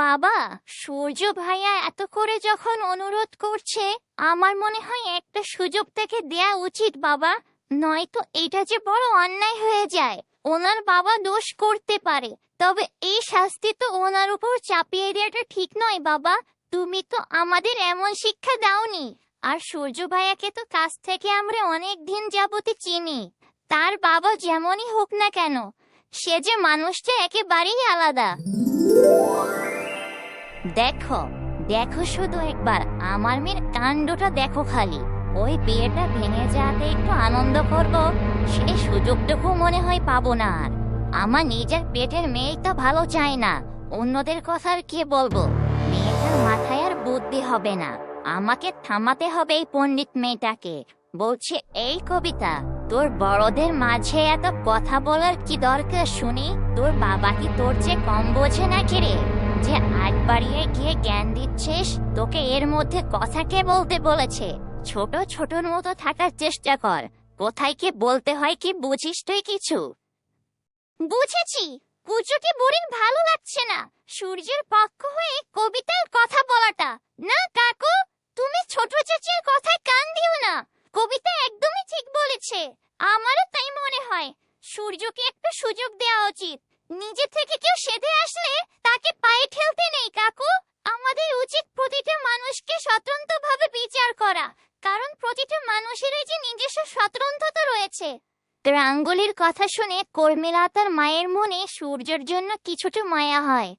বাবা, সূর্য ভাইয়া এত করে যখন অনুরোধ করছে, আমার মনে হয় একটা সুযোগ থেকে দেয়া উচিত, বাবা। নয়তো এটা যে বড় অন্যায় হয়ে যায়। ওনার বাবা দোষ করতে পারে, তবে এই শাস্তি তো ওনার উপর চাপিয়ে দেওয়াটা ঠিক নয় বাবা। তুমি তো আমাদের এমন শিক্ষা দাওনি। আর সূর্য ভাইয়াকে তো কাছ থেকে আমরা অনেক দিন যাবতে চিনি। তার বাবা যেমনই হোক না কেন, সে যে মানুষটা একেবারেই আলাদা। দেখো দেখো শুধু একবার, আমার মেয়ের কাণ্ডটা দেখো খালি। ওই বিয়েটা ভেঙে যাতে একটু আনন্দ করব সেই সুযোগটুকু মনে হয় পাবো না আর। আমার নিজের পেটের মেয়েই তো ভালো চায় না, অন্যদের কথা আর কে বলব? মেয়েটার মাথায় আর বুদ্ধি হবে না, আমাকে থামাতে হবে এই পণ্ডিত মেয়েটাকে। বলছে, এই কবিতা, তোর বড়দের মাঝে এত কথা বলার কি দরকার শুনি? তোর বাবা কি তোর চেয়ে কম বোঝে না কি রে? যে আজ বাড়িয়ে গিয়ে জ্ঞান দিচ্ছিস, তোকে এর মধ্যে কথা কে বলতে বলেছে? ছোট ছোটর মতো থাকার চেষ্টা কর। কোথায় কি বলতে হয় কি বুঝিস তুই কিছু? বুঝেছি। পুজোকে বুড়ির ভালো লাগছে না। সূর্যের পক্ষ হয়ে কবিতার কথা বলাটা। না, কাকু, তুমি ছোট চেঁচির কথায় কান দিও না। কবিতা একদমই ঠিক বলেছে। আমারও তাই মনে হয়। সূর্যকে একটা সুযোগ দেওয়া উচিত। নিজে থেকে কেউ সেধে আসলে তাকে পায়ে ঠেলতে নেই, কাকু। আমাদের উচিত প্রতিটা মানুষকে স্বতন্ত্রভাবে বিচার করা। কারণ প্রতিটা মানুষেরই যে নিজস্ব স্বতন্ত্রতা রয়েছে। রাঙ্গুলির কথা শুনে কর্মিলা তার মায়ের মনে সূর্যের জন্য কিছুটা মায়া হয়।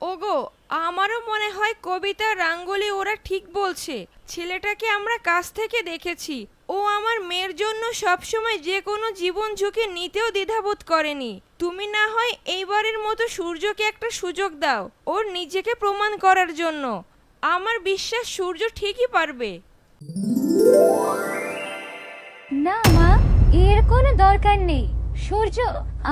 ওগো, আমারও মনে হয় কবিতা রাঙ্গলি ওরা ঠিক বলছে। ছেলেটাকে আমরা কাছ থেকে দেখেছি। ও আমার মেয়ের জন্য সবসময় যে কোনো জীবন ঝুঁকি নিতেও দ্বিধাবোধ করেনি। তুমি না হয় এইবারের মতো সূর্যকে একটা সুযোগ দাও। ওর নিজেকে প্রমাণ করার জন্য। আমার বিশ্বাস সূর্য ঠিকই পারবে। না, মা, এর কোনো দরকার নেই। সূর্য,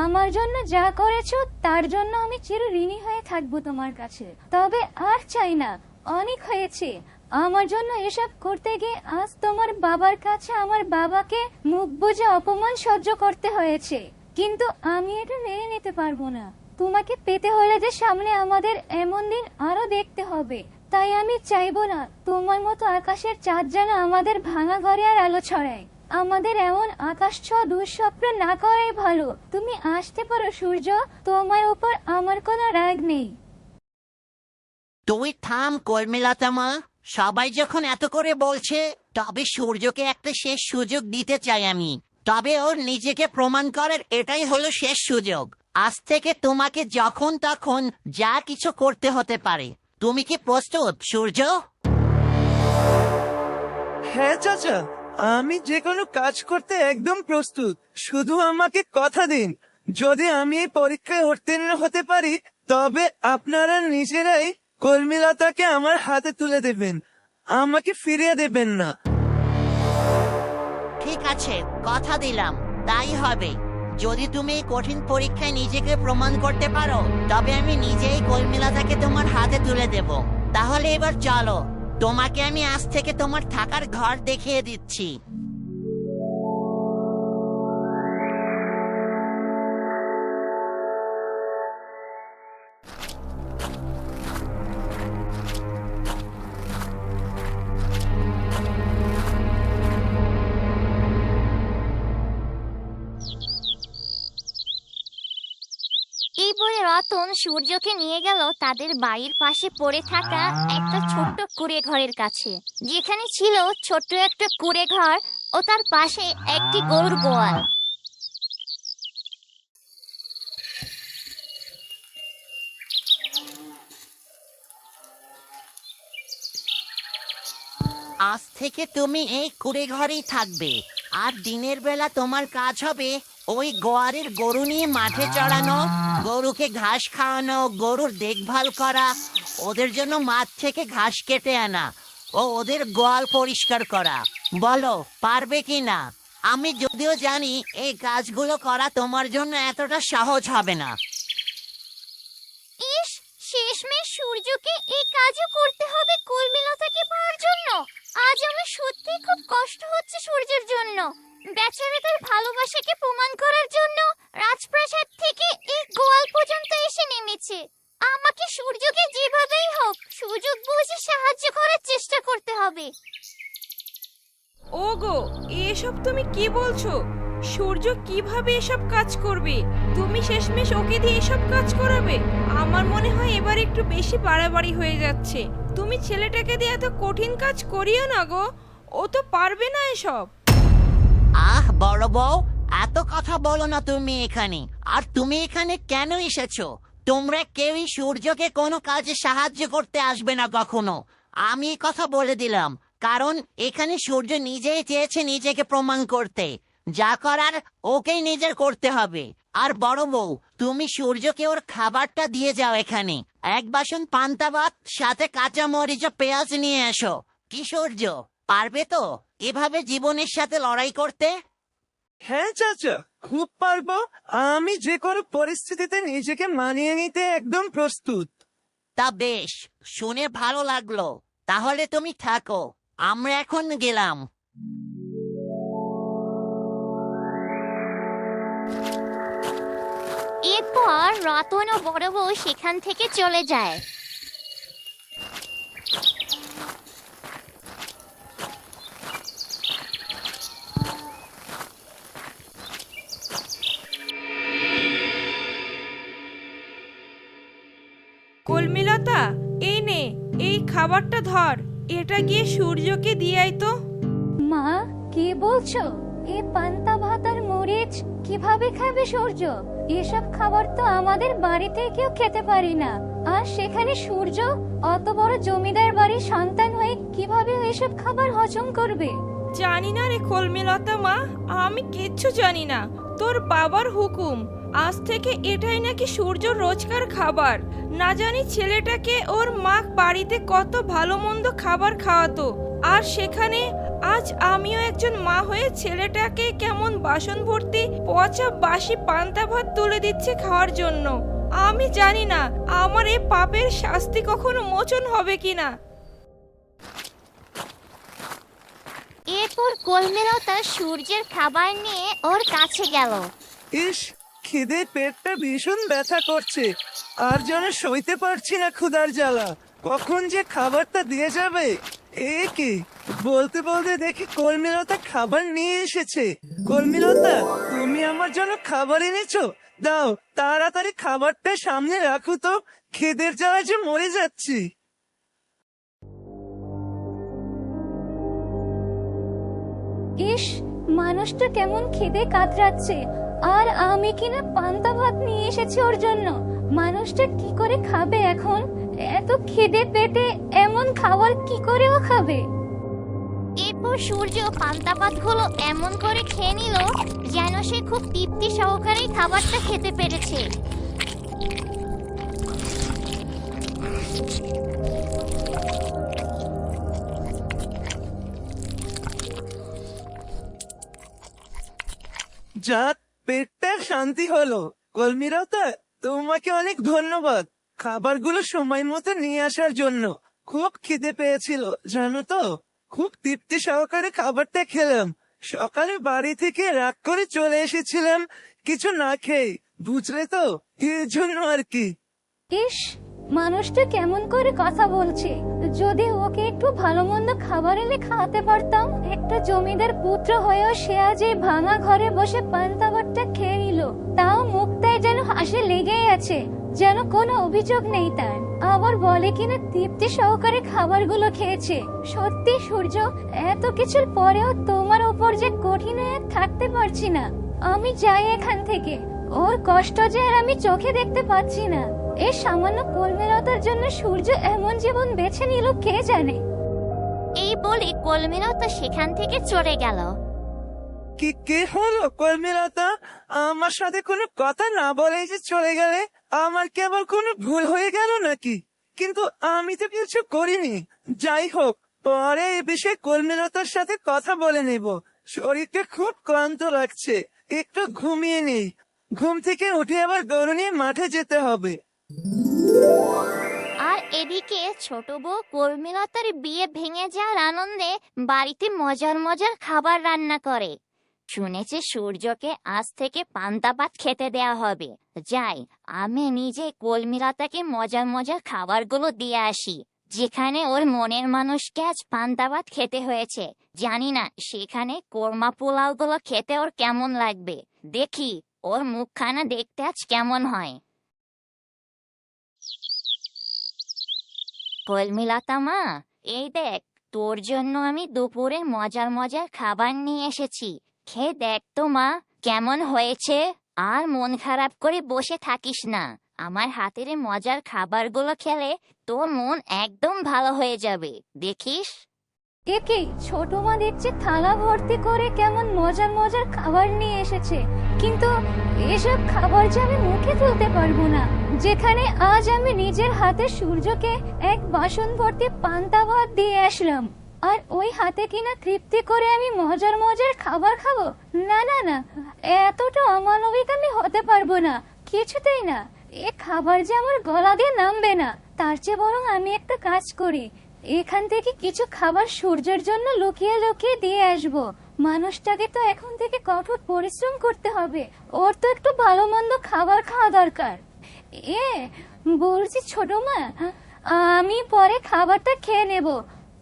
আমার জন্য যা করেছ, তার জন্য আমি চির ঋণী হয়ে থাকব তোমার কাছে। তবে আর চাই না, অনেক হয়েছে। আমার জন্য এসব করতে গিয়ে আজ তোমার বাবার কাছে আমার বাবাকে মুখ বুজে অপমান সহ্য করতে হয়েছে। কিন্তু আমি এটা মেনে নিতে পারব না। তোমাকে পেতে হলে যে সামনে আমাদের এমন দিন আরও দেখতে হবে। তাই আমি চাইব না তোমার মতো আকাশের চাঁদ যেন আমাদের ভাঙা ঘরে আর আলো ছড়ায়। আমাদের এমন আকাশ ছোঁয়া দুঃস্বপ্ন না করাই ভালো। তুমি আসতে পারো, সূর্য। তোমার উপর আমার কোনো রাগ নেই। তুই থাম, কর্মিলতা মা। সবাই যখন এত করে বলছে, তবে সূর্যকে একটা শেষ সুযোগ দিতে চাই আমি। তবে ওর নিজেকে প্রমাণ করার এটাই হলো শেষ সুযোগ। আজ থেকে তোমাকে যখন তখন যা কিছু করতে হতে পারে। তুমি কি প্রস্তুত সূর্য? হ্যাঁ চাচা। আমি যে কোনো কাজ করতে একদম প্রস্তুত। শুধু আমাকে কথা দিন। যদি আমি এই পরীক্ষায় উত্তীর্ণ হতে পারি তবে আপনারা নিজেরাই কর্মীলতাকে আমার হাতে তুলে দেবেন। আমাকে ফিরিয়ে দেবেন না। ঠিক আছে কথা দিলাম। তাই হবে। যদি তুমি এই কঠিন পরীক্ষায় নিজেকে প্রমাণ করতে পারো, তবে আমি নিজেই কর্মিলাতাকে তোমার হাতে তুলে দেব। তাহলে এবার চলো, তোমাকে আমি আজ থেকে তোমার থাকার ঘর দেখিয়ে দিচ্ছি। রতন সূর্যকে নিয়ে গেল তাদের বাড়ির পাশে পড়ে থাকা একটা ছোট্ট কুড়ে ঘরের কাছে। যেখানে ছিল ছোট্ট একটা কুড়ে ঘর ও তার পাশে একটি গরুর গোয়াল। আজ থেকে তুমি এই কুড়ে ঘরেই থাকবে। আর দিনের বেলা তোমার কাজ হবে ওই গোয়ারের গরু নিয়ে মাঠে চড়ানো গরুকে ঘাস খাওয়ানো গরুর দেখভাল করা ওদের জন্য মাঠ থেকে ঘাস কেটে আনা ও ওদের গোয়াল পরিষ্কার করা। বলো পারবে কি না? আমি যদিও জানি এই কাজগুলো করা তোমার জন্য এতটা সহজ হবে না। ইস শেষমেশ সূর্যকে এই কাজও করতে হবে কর্মীলতাকে পাওয়ার জন্য। আজ আমার সত্যি খুব কষ্ট হচ্ছে সূর্যের জন্য। বেচারা তার ভালোবাসাকে প্রমাণ করার জন্য রাজপ্রাসাদ থেকে এই গোয়াল পর্যন্ত এসে নেমেছে। আমাকে সূর্যকে যেভাবেই হোক সুযোগ বুঝে সাহায্য করার চেষ্টা করতে হবে। ওগো, এসব তুমি কি বলছো? সূর্য কীভাবে এসব কাজ করবে? তুমি শেষমেশ ওকে দিয়ে এসব কাজ করাবে? আমার মনে হয় এবার একটু বেশি বাড়াবাড়ি হয়ে যাচ্ছে। তুমি ছেলেটাকে দিয়ে এত কঠিন কাজ করিও না গো। ও তো পারবে না এসব। আহ, বড় বউ, এত কথা বলো না তুমি এখানে। আর তুমি এখানে কেন এসেছ? তোমরা কেউই সূর্যকে কোনো কাজে সাহায্য করতে আসবে না কখনো। আমি কথা বলে দিলাম, কারণ এখানে সূর্য নিজেই চেয়েছে নিজেকে প্রমাণ করতে। যা করার ওকেই নিজের করতে হবে। আর বড় বউ, তুমি সূর্যকে ওর খাবারটা দিয়ে যাও এখানে। এক বাসন পান্তা ভাত, সাথে কাঁচা মরিচ পেঁয়াজ নিয়ে এসো। কি সূর্য, পারবে তো? এভাবে জীবনের সাথে লড়াই করতে? হ্যাঁ চাচা খুব পারব। আমি যে কোনো পরিস্থিতিতে নিজেকে মানিয়ে নিতে একদম প্রস্তুত। তা বেশ শুনে ভালো লাগল। তাহলে তুমি থাকো আমরা এখন গেলাম। এরপর রতন ও বড় বউ সেখান থেকে চলে যায়। ধর এটা গিয়ে সূর্যকে দিয়ে আয় তো। মা কি বলছো? এই পান্তা ভাত আর মরিচ কীভাবে খাবে সূর্য? এসব খাবার তো আমাদের বাড়িতে কেউ খেতে পারি না। আর সেখানে সূর্য অত বড় জমিদার বাড়ির সন্তান হয়ে কীভাবে এসব খাবার হজম করবে? জানি না রে কলমিলতা মা আমি কিচ্ছু জানি না। তোর বাবার হুকুম। আজ থেকে এটাই নাকি সূর্য রোজকার খাবার। না জানি ছেলেটাকে ওর মা বাড়িতে কত ভালো মন্দ খাবার খাওয়াতো। আর সেখানে আজ আমিও একজন মা হয়ে ছেলেটাকে কেমন বাসন ভর্তি পচা বাসি পান্তা ভাত তুলে দিচ্ছে খাওয়ার জন্য। আমি জানি না আমার এই পাপের শাস্তি কখনো মোচন হবে কিনা। এরপর কলমেলতা সূর্যের খাবার নিয়ে ওর কাছে গেল। ইস খিদে পেটটা ভীষণ ব্যথা করছে। আর যেন সইতে পারছি না ক্ষুধার জ্বালা। কখন যে খাবারটা দিয়ে যাবে? এ কি? বলতে বলতে দেখি কর্মীলতা খাবার নিয়ে এসেছে। কর্মীলতা তুমি আমার জন্য খাবার এনেছো? দাও, তাড়াতাড়ি খাবারটা সামনে রাখো তো। খিদের জ্বালা যে মরে যাচ্ছি। ইস, মানুষটা কেমন খিদে কাতরাচ্ছে। আর আমি কিনা পান্তা ভাত নিয়ে এসেছি ওর জন্য। মানুষটা কি করে খাবে এখন? এত খিদে পেটে এমন খাবার কি করে ও খাবে? এরপর সূর্য পান্তা ভাতগুলো এমন করে খেয়ে নিল যেন সে খুব তৃপ্তি সহকারেই খাবারটা খেতে পেরেছে। যাক পেটটা শান্তি হলো। কলমিরতা তোমাকে অনেক ধন্যবাদ। খাবারগুলো সময় মতো নিয়ে আসার জন্য। খুব খিদে পেয়েছিল, জানো তো? খুব তৃপ্তি সহকারে খাবারটা খেলাম। সকালে বাড়ি থেকে রাগ করে চলে এসেছিলাম। কিছু না খেয়ে, বুঝলে তো? এর জন্য আর কি। ইস মানুষটা কেমন করে কথা বলছে? যদি ওকে একটু ভালো মন্দ খাবার এনে খাওয়াতে পারতাম, একটা জমিদার পুত্র হয়েও সে আজ এই ভাঙা ঘরে বসে পান্তা ভাতটা খেয়ে নিল। তাও মুখটায় যেন হাসি লেগেই আছে, যেন কোনো অভিযোগ নেই তার। আবার বলে কিনা তৃপ্তি সহকারে খাবারগুলো খেয়েছে। সত্যি, সূর্য, এত কিছুর পরেও তোমার উপর যে কঠিন হয়ে থাকতে পারছি না। আমি যাই এখান থেকে। ওর কষ্ট যে আর আমি চোখে দেখতে পাচ্ছি না। এই সামান্য কর্মীরতার জন্য সূর্য এমন জীবন বেছে নিল কে জানে? এই বলে কলমেলতা সেখান থেকে চলে গেল। কি কে হলো কর্মীলতা আমার সাথে কোনো কথা না বলেই যে চলে গেলে আমার কি আবার কোনো ভুল হয়ে গেল নাকি? কিন্তু আমি তো কিছু করিনি। যাই হোক পরে এ বিষয়ে কর্মীলতার সাথে কথা বলে নেব। শরীরটা খুব ক্লান্ত লাগছে। একটু ঘুমিয়ে নেই। ঘুম থেকে উঠে আবার গরু নিয়ে মাঠে যেতে হবে। আর এদিকে ছোট বউ কর্মীলতার বিয়ে ভেঙে যাওয়ার আনন্দে বাড়িতে মজার মজার খাবার রান্না করে। শুনেছে সূর্যকে আজ থেকে পান্তা ভাত খেতে দেয়া হবে। যাই, আমি নিজে কলমিলতাকে মজার মজার খাবারগুলো দিয়ে আসি। যেখানে ওর মনের মানুষকে আজ পান্তা ভাত খেতে হয়েছে। জানি না সেখানে কোরমা পোলাওগুলো খেতে ওর কেমন লাগবে। দেখি, ওর মুখখানা দেখতে আজ কেমন হয়। কলমিলতা মা, এই দেখ, তোর জন্য আমি দুপুরে মজার মজার খাবার নিয়ে এসেছি। খেয়ে দেখ তো মা, কেমন হয়েছে? আর মন খারাপ করে বসে থাকিস না। আমার হাতের মজার খাবারগুলো খেলে তোর মন একদম ভালো হয়ে যাবে। দেখিস? একে, ছোট মা দেখছে থালা ভর্তি করে কেমন মজার মজার খাবার নিয়ে এসেছে। কিন্তু এসব খাবার যে আমি মুখে তুলতে পারব না। যেখানে আজ আমি নিজের হাতে সূর্যকে এক বাসন ভর্তি পান্তা ভাত দিয়ে আসলাম। আর ওই হাতে কিনা তৃপ্তি করে আমি মজার মজার খাবার খাব? না না না, এতটা অমানবিক আমি হতে পারব না। কিছুতেই না, এ খাবার যে আমার গলা দিয়ে নামবে না, তার চেয়ে বরং আমি একটা কাজ করি। এখান থেকে কিছু খাবার সূর্যের জন্য লুকিয়ে লুকিয়ে দিয়ে আসব। মানুষটাকে তো এখন থেকে কঠোর পরিশ্রম করতে হবে। ওর তো একটু ভালো মন্দ খাবার খাওয়া দরকার। এ বলছি ছোট মা। আমি পরে খাবারটা খেয়ে নেব।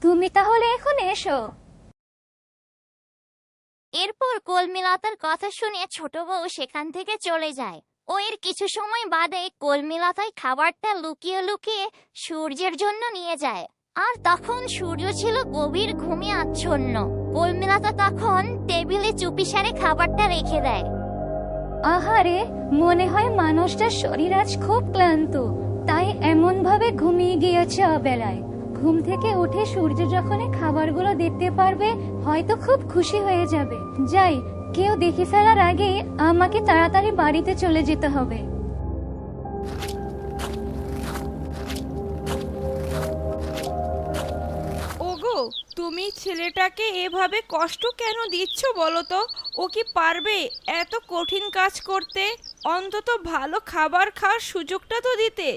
তুমি তাহলে এখন এসো। এরপর কলমিলতার কথা শুনে ছোট বউ সেখান থেকে চলে যায়। ও এর কিছু সময় বাদে কলমিলাতায় খাবারটা লুকিয়ে লুকিয়ে সূর্যের জন্য নিয়ে যায়। আর তখন সূর্য ছিল গভীর, ঘুমে আচ্ছন্ন। কলমিলাতা তখন টেবিলে চুপিসারে খাবারটা রেখে দেয়। আহারে, মনে হয় মানুষটার শরীর আজ খুব ক্লান্ত। তাই এমন ভাবে ঘুমিয়ে গিয়েছে অবেলায়। ঘুম থেকে উঠে সূর্য যখন খাবারগুলো দেখতে পারবে, হয়তো খুব খুশি হয়ে যাবে। যাই, কেউ দেখে ফেলার আগে আমাকে তাড়াতাড়ি বাড়িতে চলে যেতে হবে। ছেলেটাকে এভাবে কষ্ট কেন দিচ্ছ বলো তো? ও কি পারবে এত কঠিন কাজ করতে? অন্তত ভালো খাবার খাওয়ার সুযোগটা তো দিতে।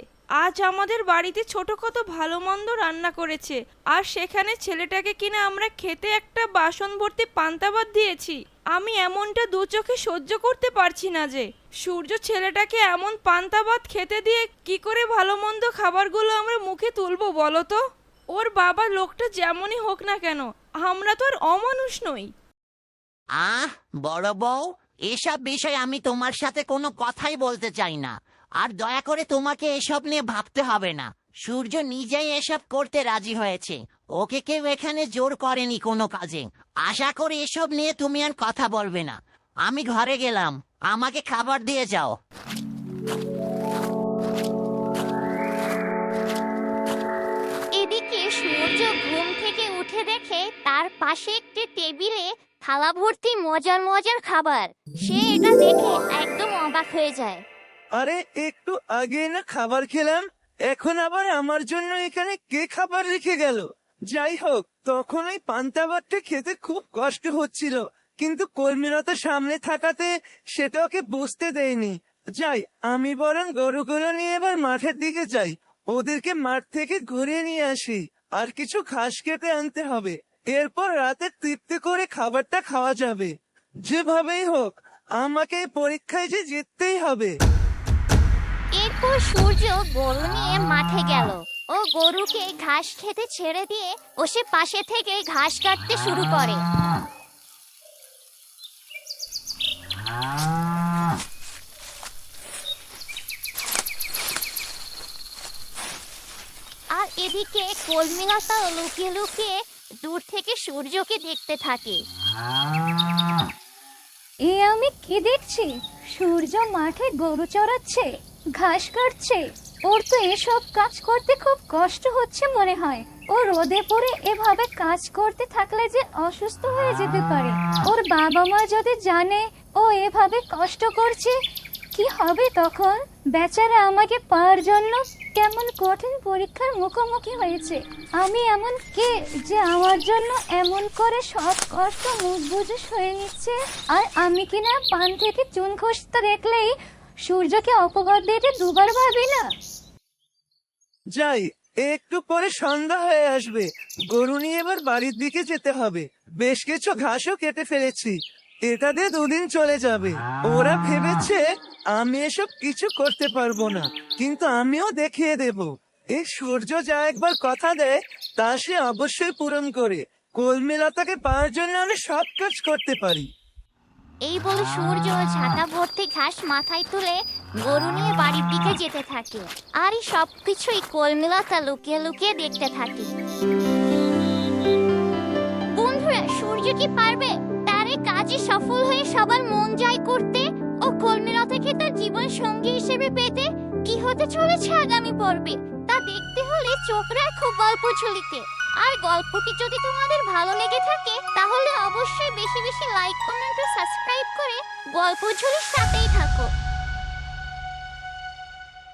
আজ আমাদের বাড়িতে ছোট কত ভালো মন্দ রান্না করেছে। আর সেখানে ছেলেটাকে কিনা আমরা খেতে একটা বাসন ভর্তি পান্তাবাদ দিয়েছি। আমি এমনটা দু চোখে সহ্য করতে পারছি না যে। সূর্য ছেলেটাকে এমন পান্তা ভাত খেতে দিয়ে কি করে ভালো মন্দ খাবারগুলো আমরা মুখে তুলবো বলো তো? ওর বাবা লোকটা যেমনই হোক না কেন, আমরা তো আর অমানুষ নই। আহ, বড় বউ, এসব বিষয়ে আমি তোমার সাথে কোনো কথাই বলতে চাই না। আর দয়া করে তোমাকে এসব নিয়ে ভাবতে হবে না। সূর্য নিজেই এসব করতে রাজি হয়েছে। ওকে কেউ এখানে জোর করেনি কোনো কাজে। আশা করি এসব নিয়ে তুমি আর কথা বলবে না। আমি ঘরে গেলাম। আমাকে খাবার দিয়ে যাও। দেখে তার পাশে একটি টেবিলে থালা ভর্তি মজার মজার খাবার। সে এটা দেখে একদম অবাক হয়ে যায়। আরে, একটু আগে না খাবার খেলাম, এখন আবার আমার জন্য এখানে কে খাবার রেখে গেল? যাই হোক, তখন ওই পান্তা ভাতটা খেতে খুব কষ্ট হচ্ছিল, কিন্তু কর্মীরতা সামনে থাকাতে সেটা ওকে বুঝতে দেয়নি। যাই, আমি বরং গরুগুলো নিয়ে এবার মাঠের দিকে যাই, ওদেরকে মাঠ থেকে ঘুরিয়ে নিয়ে আসি। আর কিছু ঘাস কেটে আনতে হবে। এরপর রাতে তৃপ্তি করে খাবারটা খাওয়া যাবে। যেভাবেই হোক, আমাকে পরীক্ষায় যে জিততেই হবে। এরপর সূর্য গরু নিয়ে মাঠে গেল। ও গরুকে ঘাস খেতে ছেড়ে দিয়ে ও সে পাশে থেকে ঘাস কাটতে শুরু করে আর এদিকে কলমিলতা লুকিয়ে লুকিয়ে দূর থেকে সূর্যকে দেখতে থাকে। এ আমি কি দেখছি? সূর্য মাঠে গরু চড়াচ্ছে, ঘাস কাটছে। ওর তো এসব কাজ করতে খুব কষ্ট হচ্ছে মনে হয়। ও রোদে পড়ে এভাবে কাজ করতে থাকলে যে অসুস্থ হয়ে যেতে পারে। ওর বাবা মা যদি জানে ও এভাবে কষ্ট করছে কি হবে তখন? বেচারা আমাকে পাওয়ার জন্য কেমন কঠিন পরীক্ষার মুখোমুখি হয়েছে। আমি এমন কে যে আমার জন্য এমন করে সব কষ্ট মুখ বুঝে সয়ে নিচ্ছে? আর আমি কিনা পান থেকে চুন খসতে দেখলেই সূর্যকে অপবাদ দিতে দুবার ভাবি না? যাই, একটু পরে সন্ধ্যা হয়ে আসবে। গরু নিয়ে এবার বাড়ির দিকে যেতে হবে। বেশ কিছু ঘাসও কেটে ফেলেছি। এটা দিয়ে দুদিন চলে যাবে। ওরা ভেবেছে আমি এসব কিছু করতে পারব না কিন্তু আমিও দেখিয়ে দেব। এই সূর্য যা একবার কথা দেয় তা সে অবশ্যই পূরণ করে। কলমিলতাকে পাওয়ার জন্য আমি সব কাজ করতে পারি। এই বলে সূর্য ছাতা ভর্তি ঘাস মাথায় তুলে গরু নিয়ে বাড়ির দিকে যেতে থাকে। আর এই সব কিছুই কলমিলতা লুকিয়ে লুকিয়ে দেখতে থাকে। বন্ধুরা সূর্য কি পারবে? কাজে সফল হয়ে সবার মন জয় করতে ও কর্মীরতাকে তার জীবন সঙ্গী হিসেবে পেতে কি হতে চলেছে আগামী পর্বে, তা দেখতে হলে চোখ রাখো গল্প ঝুলিতে। আর গল্পটি যদি তোমাদের ভালো লেগে থাকে, তাহলে অবশ্যই বেশি বেশি লাইক কমেন্ট ও সাবস্ক্রাইব করে গল্প ঝুলির সাথেই থাকো।